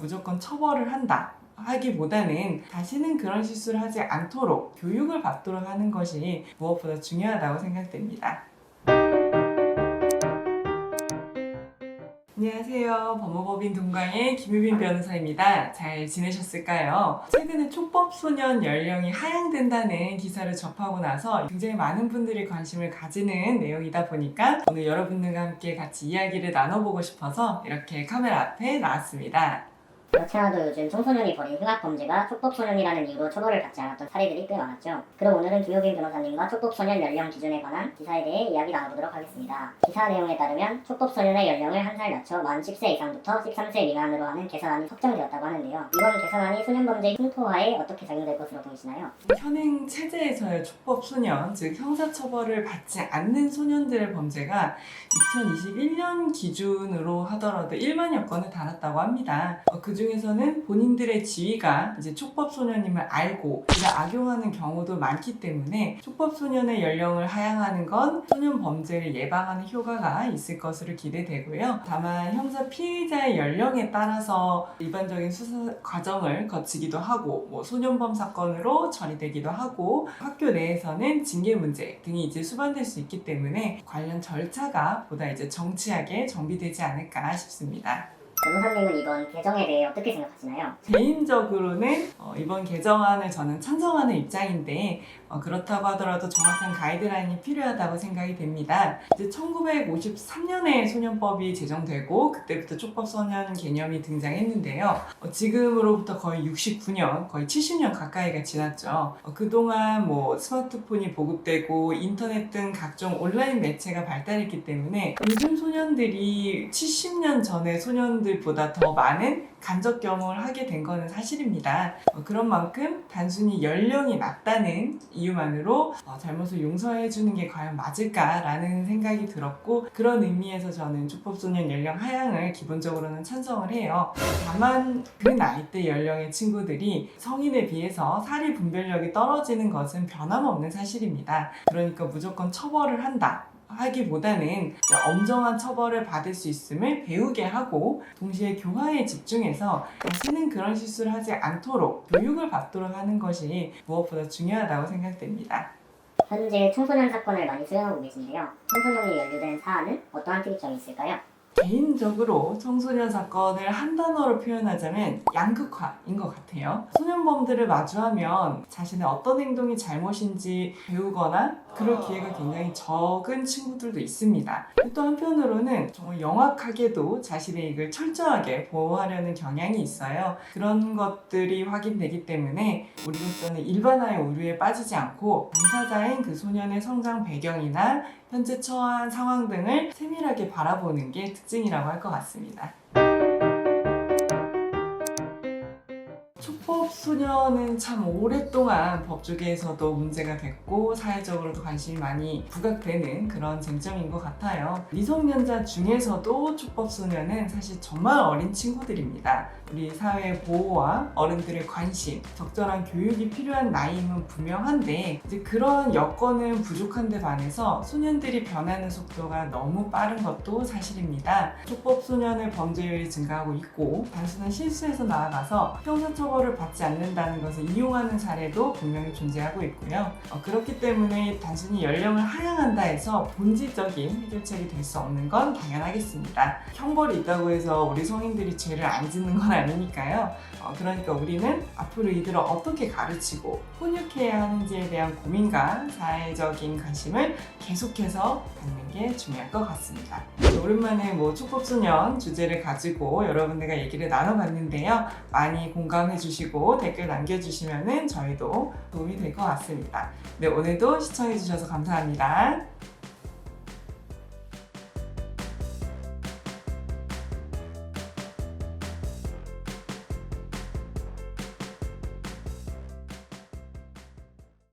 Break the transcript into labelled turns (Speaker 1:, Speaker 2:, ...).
Speaker 1: 무조건 처벌을 한다. 하기보다는 다시는 그런 실수를 하지 않도록 교육을 받도록 하는 것이 무엇보다 중요하다고 생각됩니다. 안녕하세요. 법무법인 동강의 김유빈 변호사입니다. 잘 지내셨을까요? 최근에 촉법 소년 연령이 하향된다는 기사를 접하고 나서 굉장히 많은 분들이 관심을 가지는 내용이다 보니까 오늘 여러분들과 함께 같이 이야기를 나눠보고 싶어서 이렇게 카메라 앞에 나왔습니다.
Speaker 2: 그렇지 않아도 요즘 청소년이 벌인 흉악범죄가 촉법소년이라는 이유로 처벌을 받지 않았던 사례들이 꽤 많았죠. 그럼 오늘은 김효빈 변호사님과 촉법소년 연령 기준에 관한 기사에 대해 이야기 나눠보도록 하겠습니다. 기사 내용에 따르면 촉법소년의 연령을 한 살 낮춰 만 10세 이상부터 13세 미만으로 하는 개선안이 석정되었다고 하는데요. 이번 개선안이 소년범죄의 흉토화에 어떻게 작용될 것으로 보이시나요?
Speaker 1: 현행 체제에서의 촉법 소년, 즉 형사처벌을 받지 않는 소년들의 범죄가 2021년 기준으로 하더라도 1만여 건을 달았다고 합니다. 어, 그 중에서는 본인들의 지위가 이제 촉법 소년임을 알고 이를 악용하는 경우도 많기 때문에 촉법 소년의 연령을 하향하는 건 소년 범죄를 예방하는 효과가 있을 것으로 기대되고요. 다만 형사 피의자의 연령에 따라서 일반적인 수사 과정을 거치기도 하고 뭐 소년범 사건으로 처리되기도 하고 학교 내에서는 징계 문제 등이 이제 수반될 수 있기 때문에 관련 절차가 보다 이제 정치하게 정비되지 않을까 싶습니다.
Speaker 2: 변호사님은 이번 개정에 대해 어떻게 생각하시나요?
Speaker 1: 개인적으로는 어, 이번 개정안을 저는 찬성하는 입장인데 어, 그렇다고 하더라도 정확한 가이드라인이 필요하다고 생각이 됩니다. 이제 1953년에 소년법이 제정되고 그때부터 촉법 소년 개념이 등장했는데요. 어, 지금으로부터 거의 69년, 거의 70년 가까이가 지났죠. 어, 그동안 뭐 스마트폰이 보급되고 인터넷 등 각종 온라인 매체가 발달했기 때문에 요즘 소년들이 70년 전의 소년들 보다 더 많은 간접 경험을 하게 된 거는 사실입니다. 어, 그런 만큼 단순히 연령이 낮다는 이유만으로 어, 잘못을 용서해 주는 게 과연 맞을까라는 생각이 들었고 그런 의미에서 저는 촉법소년 연령 하향을 기본적으로는 찬성을 해요. 다만 그 나이 대 연령의 친구들이 성인에 비해서 사리 분별력이 떨어지는 것은 변함없는 사실입니다. 그러니까 무조건 처벌을 한다. 하기보다는 엄정한 처벌을 받을 수 있음을 배우게 하고 동시에 교화에 집중해서 다시는 그런 실수를 하지 않도록 교육을 받도록 하는 것이 무엇보다 중요하다고 생각됩니다.
Speaker 2: 현재 청소년 사건을 많이 수행하고 계신데요. 청소년이 연루된 사안은 어떠한 특이점이 있을까요?
Speaker 1: 개인적으로 청소년 사건을 한 단어로 표현하자면 양극화인 것 같아요. 소년범들을 마주하면 자신의 어떤 행동이 잘못인지 배우거나 그럴 기회가 굉장히 적은 친구들도 있습니다. 또 한편으로는 정말 영악하게도 자신의 이익을 철저하게 보호하려는 경향이 있어요. 그런 것들이 확인되기 때문에 우리로서는 일반화의 오류에 빠지지 않고 당사자인 그 소년의 성장 배경이나 현재 처한 상황 등을 세밀하게 바라보는 게 특징이라고 할 것 같습니다. 소년은 참 오랫동안 법조계에서도 문제가 됐고 사회적으로도 관심이 많이 부각되는 그런 쟁점인 것 같아요. 미성년자 중에서도 촉법 소년은 사실 정말 어린 친구들입니다. 우리 사회의 보호와 어른들의 관심, 적절한 교육이 필요한 나이임은 분명한데 이제 그런 여건은 부족한데 반해서 소년들이 변하는 속도가 너무 빠른 것도 사실입니다. 촉법 소년의 범죄율이 증가하고 있고 단순한 실수에서 나아가서 형사처벌을 받지 않는다는 것을 이용하는 사례도 분명히 존재하고 있고요. 어, 그렇기 때문에 단순히 연령을 하향한다 해서 본질적인 해결책이 될 수 없는 건 당연하겠습니다. 형벌이 있다고 해서 우리 성인들이 죄를 안 짓는 건 아니니까요. 어, 그러니까 우리는 앞으로 이들을 어떻게 가르치고 훈육해야 하는지에 대한 고민과 사회적인 관심을 계속해서 갖는 게 중요할 것 같습니다. 오랜만에 뭐 촉법소년 주제를 가지고 여러분들과 얘기를 나눠봤는데요. 많이 공감해 주시 고 댓글 남겨주시면 저희도 도움이 될 것 같습니다. 네, 오늘도 시청해 주셔서 감사합니다.